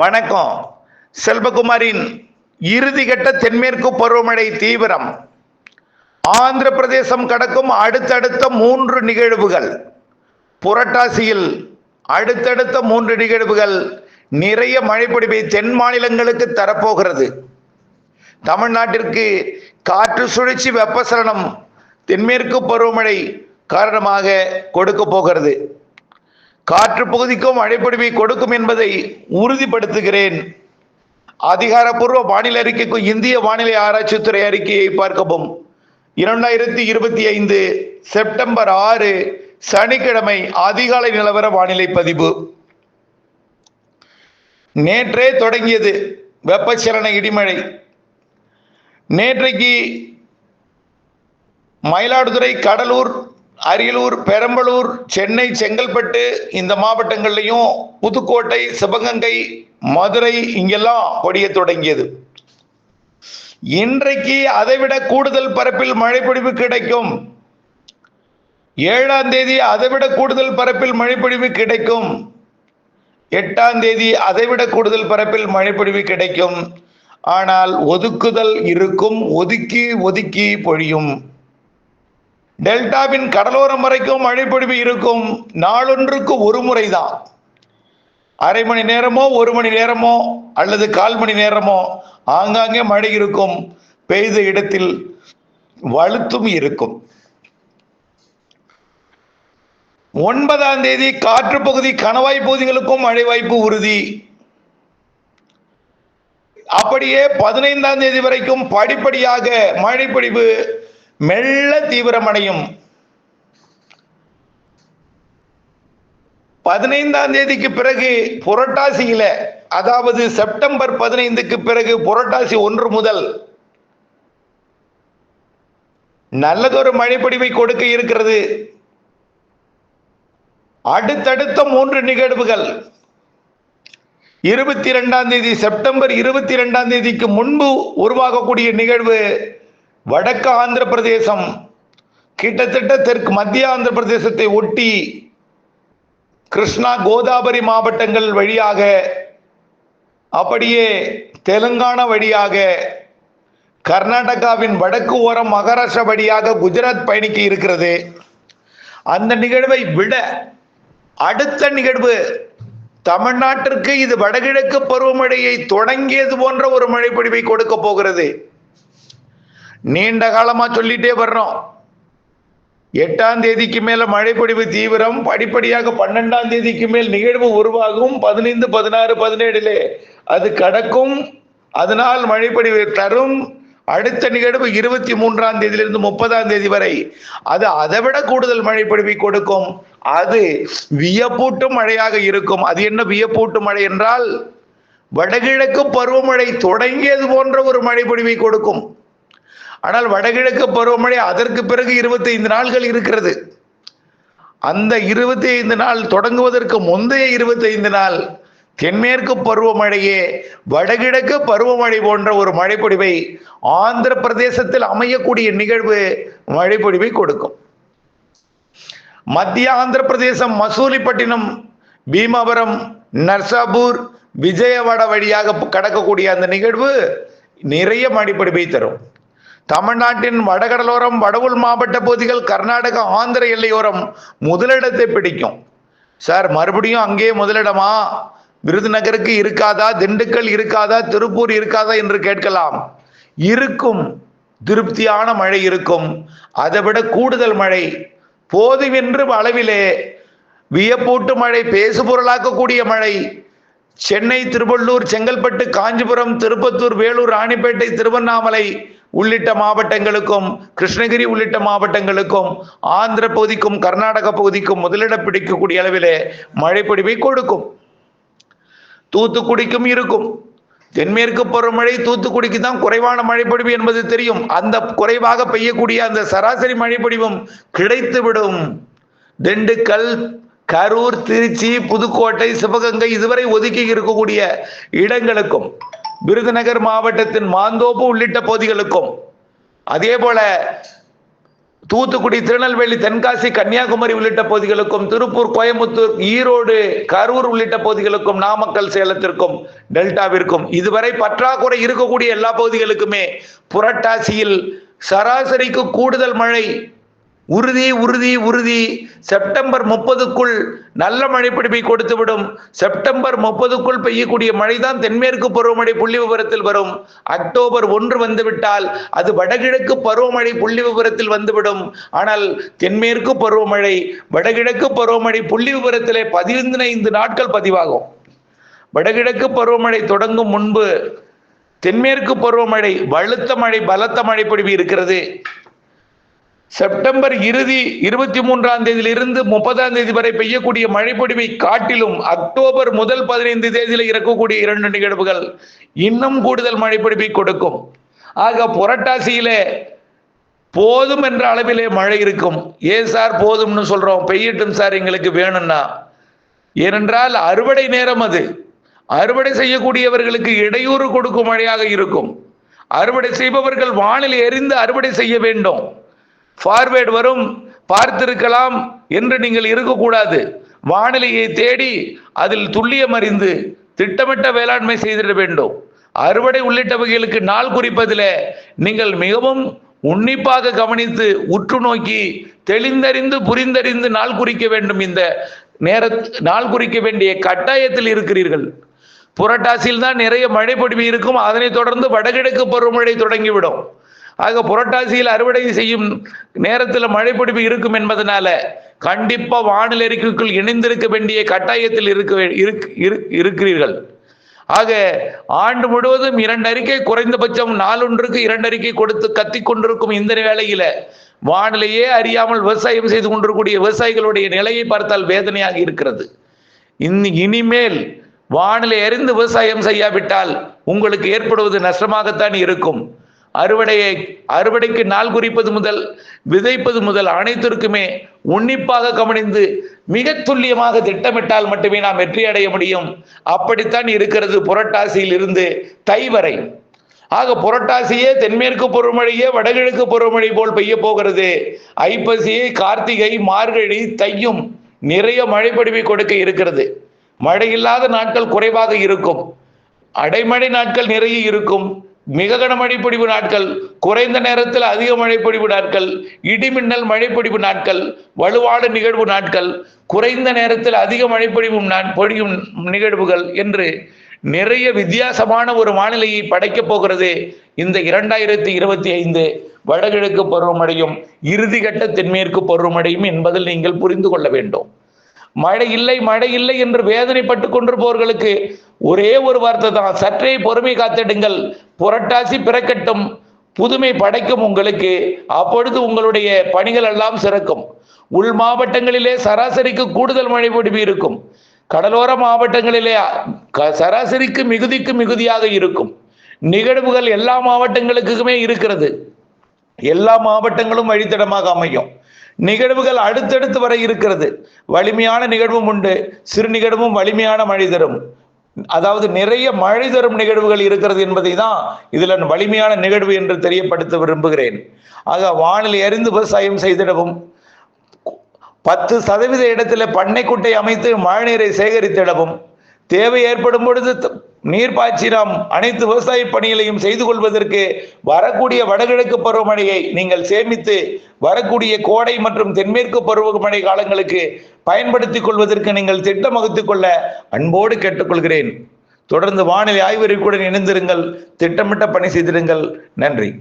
வணக்கம். செல்வகுமாரின் இறுதிகட்ட தென்மேற்கு பருவமழை தீவிரம். ஆந்திர பிரதேசம் கடக்கும் அடுத்தடுத்த மூன்று நிகழ்வுகள். புரட்டாசியில் அடுத்தடுத்த மூன்று நிகழ்வுகள் நிறைய மழைப்பொடிவை தென் மாநிலங்களுக்கு தரப்போகிறது. தமிழ்நாட்டிற்கு காற்று சுழற்சி வெப்பசலனம் தென்மேற்கு பருவமழை காரணமாக கொடுக்க போகிறது. காற்று பகுதிக்கும் மழைப்பொழிவை கொடுக்கும் என்பதை உறுதிப்படுத்துகிறேன். அதிகாரப்பூர்வ வானிலை அறிக்கைக்கும் இந்திய வானிலை ஆராய்ச்சித்துறை அறிக்கையை பார்க்கவும். இரண்டாயிரத்தி இருபத்தி ஐந்து செப்டம்பர் ஆறு சனிக்கிழமை அதிகாலை நிலவர வானிலை பதிவு. நேற்றே தொடங்கியது வெப்பச்சலன இடிமழை. நேற்றைக்கு மயிலாடுதுறை கடலூர் அரியலூர் பெரம்பலூர் சென்னை செங்கல்பட்டு இந்த மாவட்டங்கள்லையும் புதுக்கோட்டை சிவகங்கை மதுரை இங்கெல்லாம் பொடிய தொடங்கியது. இன்றைக்கு அதைவிட கூடுதல் பரப்பில் மழைப்பொழிவு கிடைக்கும். ஏழாம் தேதி அதைவிட கூடுதல் பரப்பில் மழைப்பொழிவு கிடைக்கும். எட்டாம் தேதி அதைவிட கூடுதல் பரப்பில் மழைப்பொழிவு கிடைக்கும். ஆனால் ஒதுக்குதல் இருக்கும் ஒதுக்கி ஒதுக்கி பொழியும். டெல்டாவின் கடலோரம் வரைக்கும் மழைப்பொழிவு இருக்கும். நாளொன்றுக்கு ஒரு முறை தான் அரை மணி நேரமோ ஒரு மணி நேரமோ அல்லது கால் மணி நேரமோ ஆங்காங்கே மழை இருக்கும். பெய்த இடத்தில் வலுத்தும் இருக்கும். ஒன்பதாம் தேதி காற்று பகுதி கணவாய் பகுதிகளுக்கும் மழை வாய்ப்பு உறுதி. அப்படியே பதினைந்தாம் தேதி வரைக்கும் படிப்படியாக மழைப்பொழிவு மெல்ல தீவிரமடையும். பதினைந்தாம் தேதிக்கு பிறகு புரட்டாசியில அதாவது செப்டம்பர் பதினைந்துக்கு பிறகு புரட்டாசி ஒன்று முதல் நல்லதொரு மழைப்பொழிவை கொடுக்க இருக்கிறது. அடுத்தடுத்த மூன்று நிகழ்வுகள். இருபத்தி இரண்டாம் தேதி செப்டம்பர் இருபத்தி இரண்டாம் தேதிக்கு முன்பு உருவாகக்கூடிய நிகழ்வு வடக்கு ஆந்திர பிரதேசம் கிட்டத்தட்ட தெற்கு மத்திய ஆந்திர பிரதேசத்தை ஒட்டி கிருஷ்ணா கோதாவரி மாவட்டங்கள் வழியாக அப்படியே தெலுங்கானா வழியாக கர்நாடகாவின் வடக்கு ஓரம் மகாராஷ்டிரா வழியாக குஜராத் பயணிக்க இருக்கிறது. அந்த நிகழ்வை விட அடுத்த நிகழ்வு தமிழ்நாட்டிற்கு இது வடகிழக்கு பருவமழையை தொடங்கியது போன்ற ஒரு மழைப்பொழிவை கொடுக்க போகிறது. நீண்ட காலமா சொல்லிட்டே வர்றோம். எட்டாம் தேதிக்கு மேல மழைப்பொழிவு தீவிரம் படிப்படியாக பன்னெண்டாம் தேதிக்கு மேல் நிகழ்வு உருவாகும். பதினைந்து பதினாறு பதினேழுலே அது கடக்கும். அதனால் மழைப்பொழிவு தரும். அடுத்த நிகழ்வு இருபத்தி மூன்றாம் தேதியிலிருந்து முப்பதாம் தேதி வரை. அது அதைவிட கூடுதல் மழைப்பொழிவை கொடுக்கும். அது வியப்பூட்டும் மழையாக இருக்கும். அது என்ன வியப்பூட்டும் மழை என்றால் வடகிழக்கு பருவமழை தொடங்கியது போன்ற ஒரு மழைப்பொழிவை கொடுக்கும். ஆனால் வடகிழக்கு பருவமழை அதற்கு பிறகு இருபத்தி ஐந்து நாள்கள் இருக்கிறது. அந்த இருபத்தி ஐந்து நாள் தொடங்குவதற்கு முந்தைய இருபத்தி ஐந்து நாள் தென்மேற்கு பருவமழையே வடகிழக்கு பருவமழை போன்ற ஒரு மழைப்பொடிவை ஆந்திர பிரதேசத்தில் அமையக்கூடிய நிகழ்வு மழைப்பொடிவை கொடுக்கும். மத்திய ஆந்திர பிரதேசம் மசூலிப்பட்டினம் பீமாபுரம் நர்சாபூர் விஜயவாடா வழியாக கடக்கக்கூடிய அந்த நிகழ்வு நிறைய மழைப்பொடிவை தரும். தமிழ்நாட்டின் வடகடலோரம் வடவுள் மாவட்ட பகுதிகள் கர்நாடகா ஆந்திர எல்லையோரம் முதலிடத்தை பிடிக்கும். சார் மறுபடியும் அங்கேயே முதலிடமா? விருதுநகருக்கு இருக்காதா? திண்டுக்கல் இருக்காதா? திருப்பூர் இருக்காதா என்று கேட்கலாம். இருக்கும். திருப்தியான மழை இருக்கும். அதை விட கூடுதல் மழை. போதுமென்று அளவிலே வியப்பூட்டு மழை பேசு பொருளாக்கக்கூடிய மழை. சென்னை திருவள்ளூர் செங்கல்பட்டு காஞ்சிபுரம் திருப்பத்தூர் வேலூர் ராணிப்பேட்டை திருவண்ணாமலை உள்ளிட்ட மாவட்டங்களுக்கும் கிருஷ்ணகிரி உள்ளிட்ட மாவட்டங்களுக்கும் ஆந்திர பகுதிக்கும் கர்நாடக பகுதிக்கும் முதலிடம் பிடிக்கக்கூடிய அளவிலே மழைப்பொழிவை கொடுக்கும். தூத்துக்குடிக்கும் இருக்கும். தென்மேற்கு பருவமழை தூத்துக்குடிக்கு தான் குறைவான மழைப்பொழிவு என்பது தெரியும். அந்த குறைவாக பெய்யக்கூடிய அந்த சராசரி மழைப்பொழிவும் கிடைத்துவிடும். திண்டுக்கல் கரூர் திருச்சி புதுக்கோட்டை சிவகங்கை இதுவரை ஒதுக்கி இருக்கக்கூடிய இடங்களுக்கும் விருதுநகர் மாவட்டத்தின் மாந்தோப்பு உள்ளிட்ட பகுதிகளுக்கும் அதே போல தூத்துக்குடி திருநெல்வேலி தென்காசி கன்னியாகுமரி உள்ளிட்ட பகுதிகளுக்கும் திருப்பூர் கோயம்புத்தூர் ஈரோடு கரூர் உள்ளிட்ட பகுதிகளுக்கும் நாமக்கல் சேலத்திற்கும் டெல்டாவிற்கும் இதுவரை பற்றாக்குறை இருக்கக்கூடிய எல்லா பகுதிகளுக்குமே புரட்டாசியில் சராசரிக்கு கூடுதல் மழை உறுதி உறுதி உறுதி. செப்டம்பர் முப்பதுக்குள் நல்ல மழை பிடிப்பை கொடுத்துவிடும். செப்டம்பர் முப்பதுக்குள் பெய்யக்கூடிய மழைதான் தென்மேற்கு பருவமழை புள்ளி விவரத்தில் வரும். அக்டோபர் ஒன்று வந்துவிட்டால் அது வடகிழக்கு பருவமழை புள்ளி விவரத்தில் வந்துவிடும். ஆனால் தென்மேற்கு பருவமழை வடகிழக்கு பருவமழை புள்ளி விவரத்திலே பதினைந்து நாட்கள் பதிவாகும். வடகிழக்கு பருவமழை தொடங்கும் முன்பு தென்மேற்கு பருவமழை வலுத்த மழை பலத்த மழை பொழிவு இருக்கிறது. செப்டம்பர் இறுதி இருபத்தி மூன்றாம் தேதியிலிருந்து முப்பதாம் தேதி வரை பெய்யக்கூடிய மழைப்பொடிவை காட்டிலும் அக்டோபர் முதல் பதினைந்து தேதியில் இறக்கக்கூடிய இரண்டு நிகழ்வுகள் இன்னும் கூடுதல் மழைப்பொடிவை கொடுக்கும். ஆக புரட்டாசியிலே போதும் என்ற அளவிலே மழை இருக்கும். ஏன் சார் போதும்னு சொல்றோம்? பெய்யட்டும் சார் எங்களுக்கு வேணும்னா. ஏனென்றால் அறுவடை நேரம் அது. அறுவடை செய்யக்கூடியவர்களுக்கு இடையூறு கொடுக்கும் மழையாக இருக்கும். அறுவடை செய்பவர்கள் வானில் எரிந்து அறுவடை செய்ய வேண்டும். ஃபார்வேர்டு வரும். பார்த்திருக்கலாம் என்று நீங்கள் இருக்கக்கூடாது. வானிலையை தேடி அதில் துல்லியம் அறிந்து திட்டமிட்ட வேளாண்மை செய்திட வேண்டும். அறுவடை உள்ளிட்ட வகைகளுக்கு நாள் குறிப்பதில் நீங்கள் மிகவும் உன்னிப்பாக கவனித்து உற்று நோக்கி தெளிந்தறிந்து புரிந்தறிந்து நாள் குறிக்க வேண்டும். இந்த நேர நாள் குறிக்க வேண்டிய கட்டாயத்தில் இருக்கிறீர்கள். புரட்டாசியில் தான் நிறைய மழை பொடிவு இருக்கும். அதனைத் தொடர்ந்து வடகிழக்கு பருவமழை தொடங்கிவிடும். ஆக புரட்டாசியில் அறுவடை செய்யும் நேரத்தில் மழை இருக்கும் என்பதனால கண்டிப்பா வானிலை அறிக்கைக்குள் இணைந்திருக்க வேண்டிய கட்டாயத்தில் இருக்க வே- இருக்- இருக்கிறீர்கள். ஆக ஆண்டு முழுவதும் இரண்டு அறிக்கை குறைந்தபட்சம் நாளொன்றுக்கு இரண்டு அறிக்கை கொடுத்து கத்தி கொண்டிருக்கும் இந்த வேளையில வானிலையே அறியாமல் விவசாயம் செய்து கொண்டிருக்கக்கூடிய விவசாயிகளுடைய நிலையை பார்த்தால் வேதனையாக இருக்கிறது. இன் இனிமேல் வானிலை அறிந்து விவசாயம் செய்யாவிட்டால் உங்களுக்கு ஏற்படுவது நஷ்டமாகத்தான் இருக்கும். அறுவடையை அறுவடைக்கு நாள் குறிப்பது முதல் விதைப்பது முதல் அனைத்திற்குமே உன்னிப்பாக கவனிந்து மிக துல்லியமாக திட்டமிட்டால் மட்டுமே நாம் வெற்றி அடைய முடியும். அப்படித்தான் இருக்கிறது புரட்டாசியில் இருந்து தை வரை. ஆக புரட்டாசியே தென்மேற்கு பருவமழையே வடகிழக்கு பருவமழை போல் பெய்ய போகிறது. ஐப்பசியை கார்த்திகை மார்கழி தையும் நிறைய மழைப்பொழிவை கொடுக்க இருக்கிறது. மழை இல்லாத நாட்கள் குறைவாக இருக்கும். அடைமழை நாட்கள் நிறைய இருக்கும். மிக கன பொழிவு நாட்கள் குறைந்த நேரத்தில் அதிக மழைப்பொடிவு நாட்கள் இடிமின்னல் மழைப்பொடிவு நாட்கள் வலுவான நிகழ்வு நாட்கள் குறைந்த நேரத்தில் அதிக மழைப்பொழிவும் நான் பொழியும் நிகழ்வுகள் என்று நிறைய வித்தியாசமான ஒரு வானிலையை படைக்கப் போகிறது இந்த இரண்டாயிரத்தி இருபத்தி ஐந்து வடகிழக்கு பருவமழையும் இறுதிக்கட்ட தென்மேற்கு பருவமழையும் என்பதில் நீங்கள் புரிந்து கொள்ள வேண்டும். மழை இல்லை மழை இல்லை என்று வேதனைப்பட்டு கொண்டிருப்பவர்களுக்கு ஒரே ஒரு வார்த்தை தான் சற்றே பொறுமை காத்திடுங்கள். புரட்டாசி பிறக்கட்டும் புதுமை படைக்கும் உங்களுக்கு அப்பொழுது உங்களுடைய பணிகள் எல்லாம் சிறக்கும். உள் மாவட்டங்களிலே சராசரிக்கு கூடுதல் மழை பொடிவு இருக்கும். கடலோர மாவட்டங்களிலே க- சராசரிக்கு மிகுதிக்கு மிகுதியாக இருக்கும். நிகழ்வுகள் எல்லா மாவட்டங்களுக்குமே இருக்கிறது. எல்லா மாவட்டங்களும் வழித்தடமாக அமையும். நிகழ்வுகள் அடுத்தடுத்து வர இருக்கிறது. வலிமையான நிகழ்வும் உண்டு. சிறு நிகழ்வும் வலிமையான மழை தரும். அதாவது நிறைய மழை தரும் நிகழ்வுகள் இருக்கிறது என்பதை தான் இதில் வலிமையான நிகழ்வு என்று தெரியப்படுத்த விரும்புகிறேன். ஆக வானிலை அறிந்து விவசாயம் செய்திடவும். பத்து சதவீத இடத்துல பண்ணைக்குட்டை அமைத்து மழைநீரை சேகரித்திடவும். தேவை ஏற்படும் பொழுது நீர் பாய்ச்சி நாம் அனைத்து விவசாய பணிகளையும் செய்து கொள்வதற்கு வரக்கூடிய வடகிழக்கு பருவமழையை நீங்கள் சேமித்து வரக்கூடிய கோடை மற்றும் தென்மேற்கு பருவமழை காலங்களுக்கு பயன்படுத்திக் கொள்வதற்கு நீங்கள் திட்டம் வகுத்துக் கொள்ள அன்போடு கேட்டுக்கொள்கிறேன். தொடர்ந்து வானிலை ஆய்வறிக்குடன் இணைந்திருங்கள். திட்டமிட்ட பணி செய்திருங்கள் நன்றி.